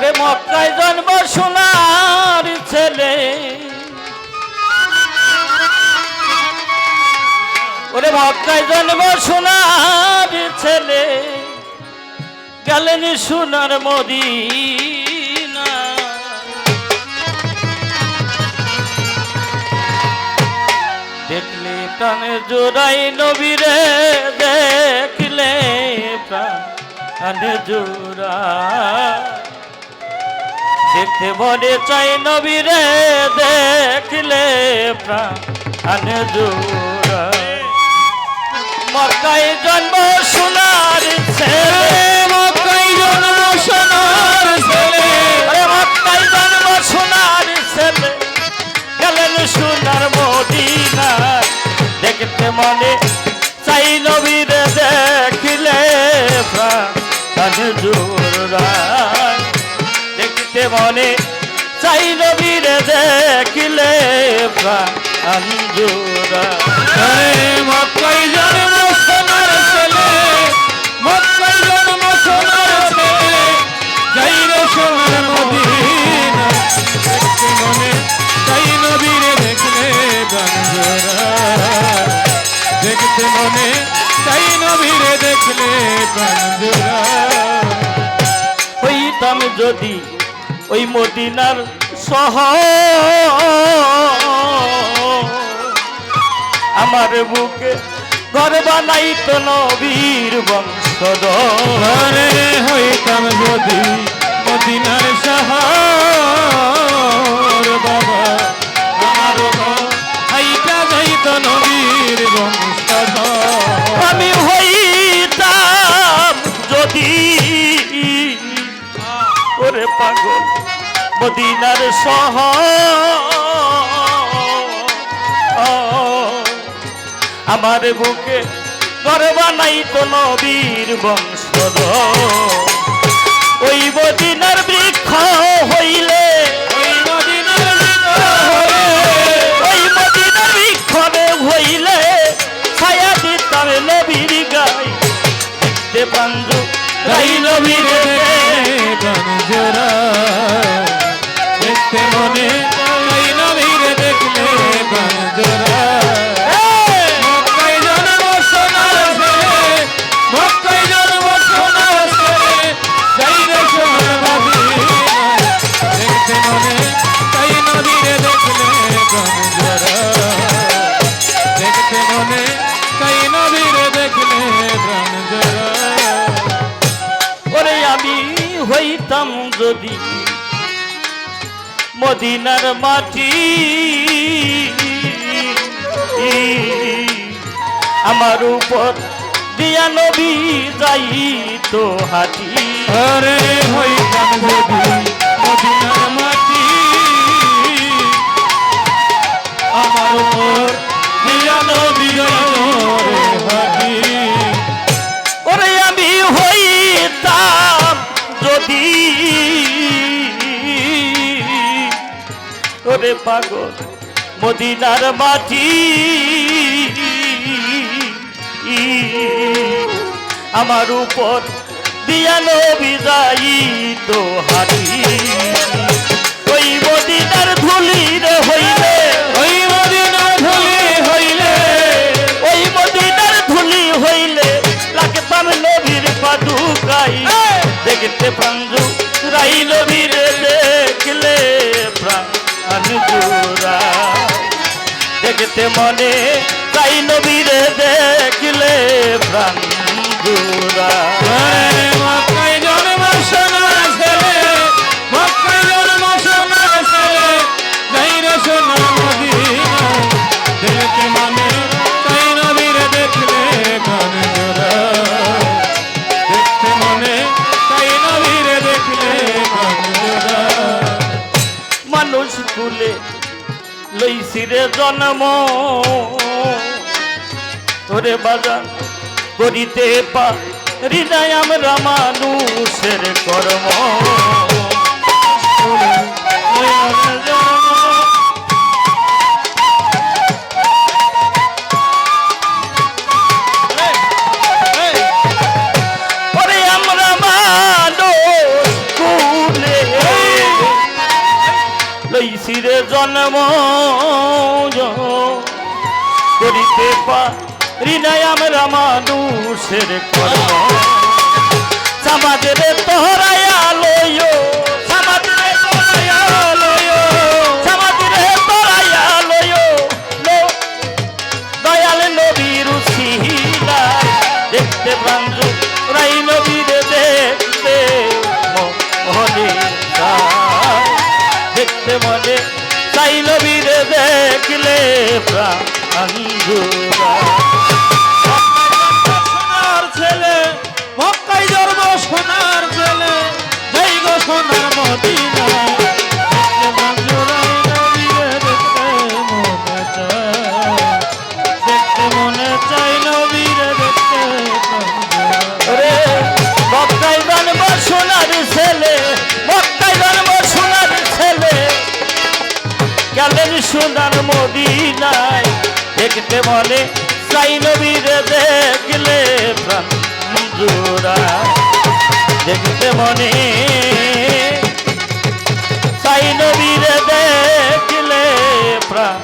ওরে মক্কায় জন্ম সোনার ছেলে। ওরে মক্কায় জন্ম সোনার ছেলে। গেলেন সোনার মদিনা। দেখলে প্রাণে জোড়াই নবীরে, দেখলে প্রাণে জোড়া দেখতে মনে চাই নবীরে দেখলে প্রাণে মক্কায় জন্ম সোনার ছেলে। মক্কায় জন্ম সোনার ছেলে। আরে জন্ম সোনার ছেলে। গেলেন সোনার মদিনা দেখতে মনে দেখতে মনে চাই নবীরে দেখিলে জোড়ায় মক্কাই জন্ম সোনার ছেলে মক্কাই জন্ম সোনার ছেলে যাই রে সোনার মদিনা। দেখতে মনে তাই নবীরে দেখলে গানজোরা দেখতে মনে নবীরে দেখলে হইতাম যদি ওই মদিনার সহ আমার বুকে ঘর বানাইত নবীর বংশদ হইতাম যদি মদিনার শহর। মদিনার সহ আমার বুকে ঘর বানাইতো নবীর বংশধর। ওই মদিনার বৃক্ষ হইলে ওই মদিনার হরে ওই মদিনার বৃক্ষবে হইলে ছায়া দিতাম নবীর গাই দেখতে পাঞ্জু গাই নবীর গানজোরা দেখতে যদি মদিনার মাটি আমার উপর দিয়া নবী যাই তো হাতি হরে হইতাম ওরে পাগল মদিনার মাটি। আমার উপর দিয়া নবী তো হাঁটি ওই মদিনার ধুলির হইলে ওই মদিনার ধুলি হইলে। ওই মদিনার ধুলি হইলে লাগতাম নবীর পাদুকাই। দেখতে প্রাঞ্জু দেখতে মনে তাই নবীর দেখলে প্রাণ আরে মক্কায় যাই রে জন্ম। তোরে বাজান করিতে পা নাই আমরা মানুষের কর্ম। লইছি রে জন্ম। করিতে পারি নাই আমরা মানুষের সমাজের তোহরায়া লইও দেখতে প্রাঞ্জ রাই নবীর মনে চাইল নবীর দেখলে প্রাঞ্জুরা সোনার মদিনায় দেখতে বলে সাই নবীর দেখলে প্রাণ দেখতে মনে সাই নবীর দেখলে প্রাণ